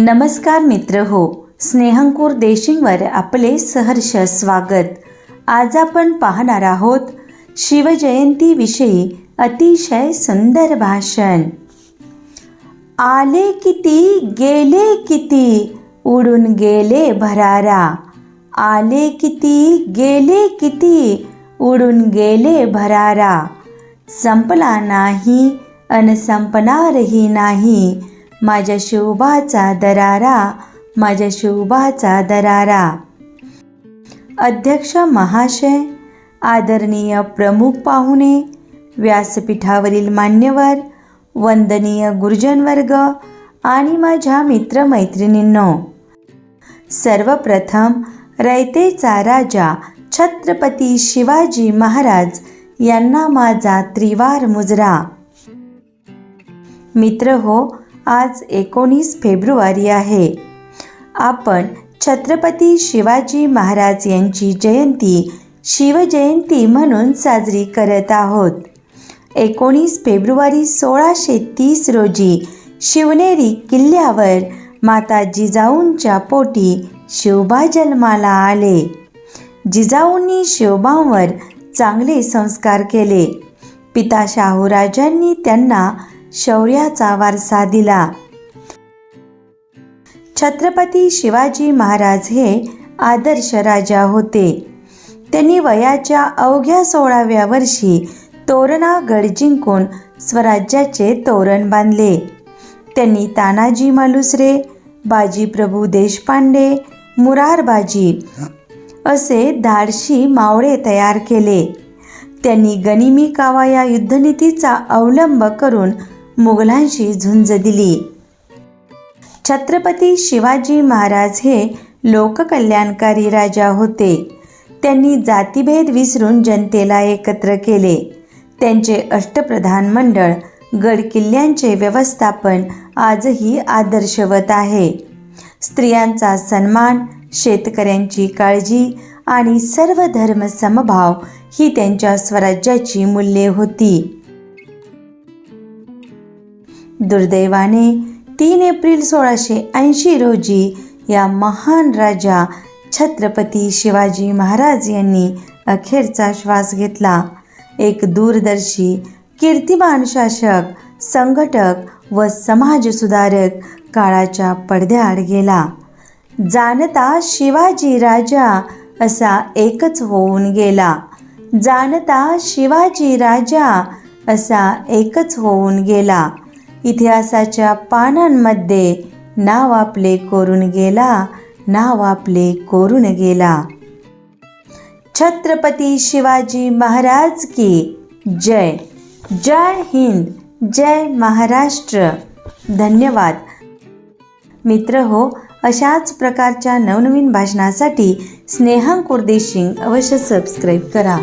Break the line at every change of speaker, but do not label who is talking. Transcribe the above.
नमस्कार मित्र हो स्नेहंकूर देशिंगवर आपले सहर्ष स्वागत. आज आपण पाहणार आहोत शिवजयंतीविषयी अतिशय सुंदर भाषण. आले किती गेले किती उडून गेले भरारा. आले किती गेले किती उडून गेले भरारा. संपला नाही अन संपणारही नाही. माझ्या शोभाचा दरारा माझ्या शोभाचा दरारा. अध्यक्ष महाशय आदरणीय प्रमुख पाहुणे व्यासपीठावरील मान्यवर वंदनीय गुरुजनवर्ग आणि माझ्या मित्रमैत्रिणींनो सर्वप्रथम रयतेचा राजा छत्रपती शिवाजी महाराज यांना माझा त्रिवार मुजरा. मित्र हो आज एकोणीस फेब्रुवारी आहे. आपण छत्रपती शिवाजी महाराज यांची जयंती शिवजयंती म्हणून साजरी करत आहोत. एकोणीस फेब्रुवारी सोळाशे तीस रोजी शिवनेरी किल्ल्यावर माता जिजाऊंच्या पोटी शिवबा जन्माला आले. जिजाऊंनी शिवबांवर चांगले संस्कार केले. पिता शाहूराजांनी त्यांना शौर्याचा वारसा दिला. छत्रपती शिवाजी महाराज हे आदर्श राजा होते. त्यांनी वयाच्या अवघ्या सोळाव्या वर्षी तोरणागड जिंकून स्वराज्याचे तोरण बांधले. त्यांनी तानाजी मालुसरे बाजीप्रभू देशपांडे मुरारबाजी असे धाडशी मावळे तयार केले. त्यांनी गनिमी कावा या युद्धनीतीचा अवलंब करून मुघलांशी झुंज दिली. छत्रपती शिवाजी महाराज हे लोककल्याणकारी राजा होते. त्यांनी जातीभेद विसरून जनतेला एकत्र केले. त्यांचे अष्टप्रधान मंडळ गडकिल्ल्यांचे व्यवस्थापन आजही आदर्शवत आहे. स्त्रियांचा सन्मान शेतकऱ्यांची काळजी आणि सर्व धर्म समभाव ही त्यांच्या स्वराज्याची मूल्ये होती. दुर्दैवाने तीन एप्रिल सोळाशे ऐंशी रोजी या महान राजा छत्रपती शिवाजी महाराज यांनी अखेरचा श्वास घेतला. एक दूरदर्शी कीर्तिमान शासक संघटक व समाजसुधारक काळाच्या पडद्याआड गेला. जाणता शिवाजी राजा असा एकच होऊन गेला. जाणता शिवाजी राजा असा एकच होऊन गेला. इतिहासाच्या पानांमध्ये नाव आपले कोरून गेला नाव आपले कोरून गेला. छत्रपती शिवाजी महाराज की जय. जय हिंद जय महाराष्ट्र. धन्यवाद. मित्र हो अशाच प्रकारच्या नवनवीन भाषणासाठी स्नेहांकुर्देशिंग अवश्य सबस्क्राईब करा.